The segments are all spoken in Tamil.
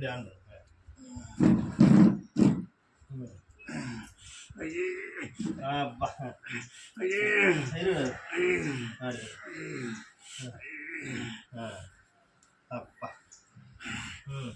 இப்படி ஆண்டு அப்பா இரு ஆடு. ஆ. அப்பா ம்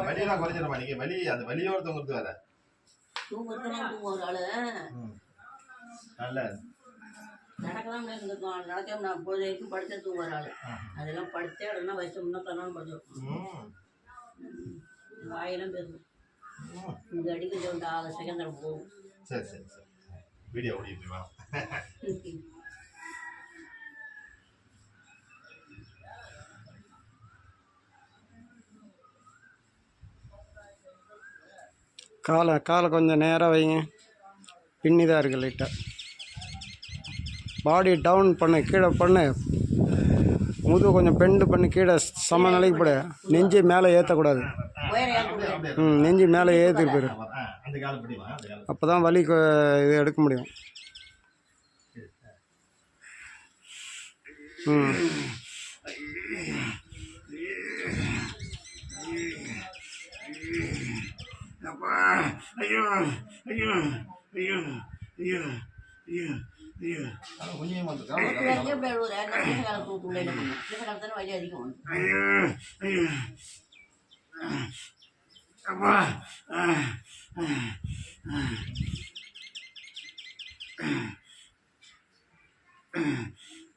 வலியெல்லாம் குறைஞ்சிருமா நீங்க வலி அந்த வலியோட தூங்குறது வேற. நல்ல. நடக்கலாம் நடக்காம நான் பொழுதைக்கும் படுத்தே தூங்குற ஆளு. அதெல்லாம் படுத்தே இடம்னா வயசு முன்ன தரணும் படுத்துருக்கும். வாயெல்லாம் பேசும். இங்கே அடிக்கிறது செகண்ட் போகும். சரி சரி சரி. வீடியோ ஓடிட்டு காலை காலை கொஞ்சம் நேராக வைங்க. பின்னி தான் இருக்குது லைட்டாக பாடி டவுன் பண்ணு கீழே பண்ணு. முதுகு கொஞ்சம் பெண்டு பண்ணி கீழே சம நிலைக்கு போடு. நெஞ்சு மேலே ஏற்றக்கூடாது ம் நெஞ்சு மேலே ஏற்றி போயிரு. அப்போ தான் வலி இது எடுக்க முடியும். ம். ஐயோ ஐயோ ஐயோ ஐயோ ஐயோ ஐயோ. ஆனா கொஞ்சம் வந்து நிறைய பேர் ஒரு நிறைய காலம் தூக்க முடியல சில காலத்தான வலி அதிகம் உண்டு. ஐயோ ஐயோ அப்பா ஆ, ஆ, ஆ.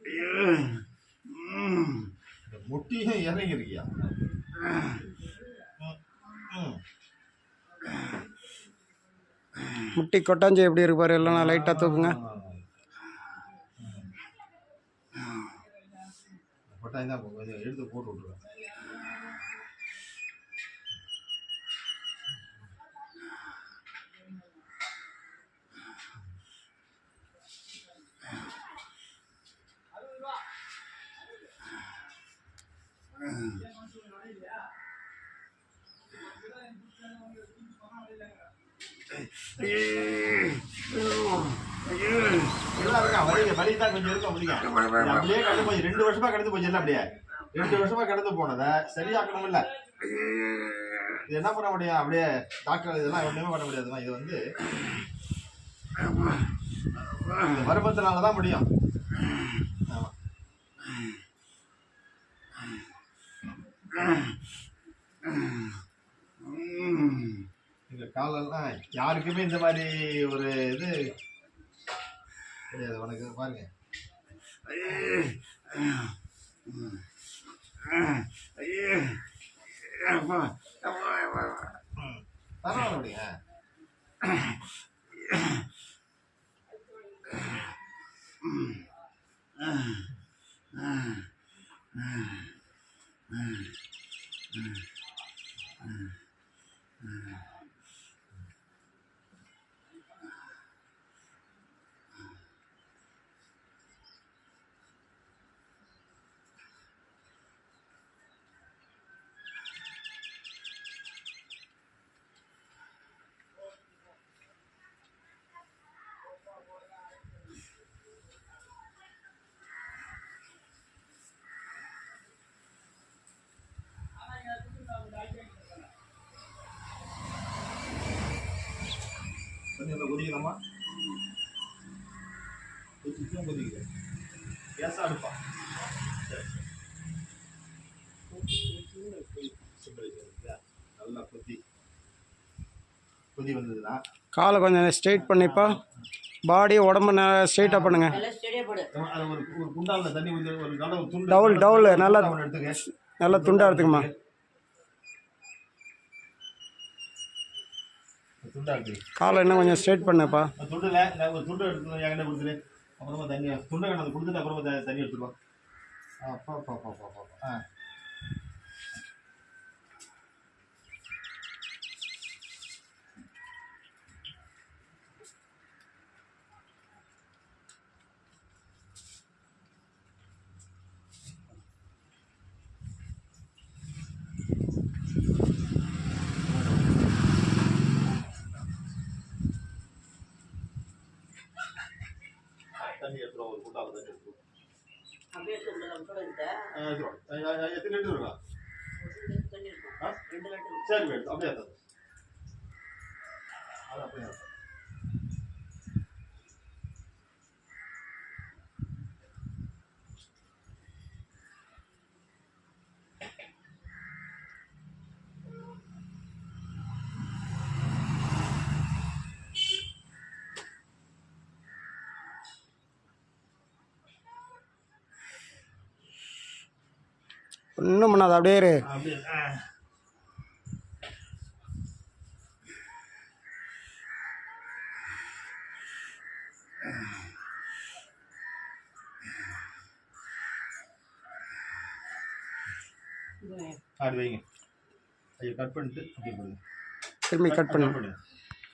ஐயோ ம் முட்டியும் இறங்கி இருக்கியா முட்டி கொட்டாஞ்சி எப்படி இருப்பார் இல்லைன்னா லைட்டாக தூக்குங்க. எடுத்து போட்டு விட்ருவேன் எல்லாம் இருக்கா வலி வலி தான் கொஞ்சம் இருக்கும் முடியும் இது அப்படியே கடந்து போச்சு ரெண்டு வருஷமா கடந்து போச்சு இல்லை அப்படியே ரெண்டு வருஷமா கடந்து போனதை சரியாக்கணும் இல்ல இது என்ன பண்ண முடியும் அப்படியே டாக்டர் இதெல்லாம் ஒண்ணுமே பண்ண முடியாதுமா இது வந்து இந்த வருமத்தினால தான் முடியும் ஆமா ம் இந்த காலெல்லாம் யாருக்குமே இந்த மாதிரி ஒரு இது கிடையாது உனக்கு பாருங்க. ஐயோ அப்பா அப்பா அப்பா ம். பரவாயில்ல அப்படிங்க கொஞ்சம் கொதிக்கணுமா கொதிக்கும் கொதிக்குது கேஸா அடுப்பா? நல்லா கொதி. கொதி வந்ததுன்னா? காலை கொஞ்சம் ஸ்ட்ரெயிட் பண்ணிப்பா. பாடி உடம்பு ஸ்ட்ரெயிட்டாக பண்ணுங்க. நல்லா ஸ்டெடியாக போடு. அது ஒரு ஒரு குண்டாவில் தண்ணி ஊற்றி ஒரு நல்ல ஒரு துண்டு டவுல், டவுல், நல்லா- ஒன்று எடுத்துக்க நல்லா துண்டா எடுத்துக்கம்மா துண்டா எடுத்துக்க காலை இன்னும் கொஞ்சம் ஸ்ட்ரெயிட் பண்ணுப்பா. துண்டில் நான் ஒரு துண்டு எடுத்து என்கிட்ட கொடுத்துரு. அப்புறமா தண்ணி துண்டை கணக்கு கொடுத்துட்டு அப்புறமா தண்ணி எடுத்துருவோம் அப்பா அப்பா அப்பா அப்பா அப்பா ஆ. ஒரு தண்ணி எடுத்து அப்படியே எடுத்து விட்டு கூட இருக்க ஆ, எடுத்து வா. ஆ, ஆ, எத்தனை லிட்டர் இருக்கா தண்ணி இருக்கும் ஆ? ரெண்டு லிட்டர் சரி எடுத்து அப்படியே எடுத்து அது அப்படியே எடுத்து. ஒன்றும் பண்ணாது அப்படியே இரு. அப்படி வைங்க. ஐயோ கட் பண்ணிட்டு திரும்பி கட் பண்ணு.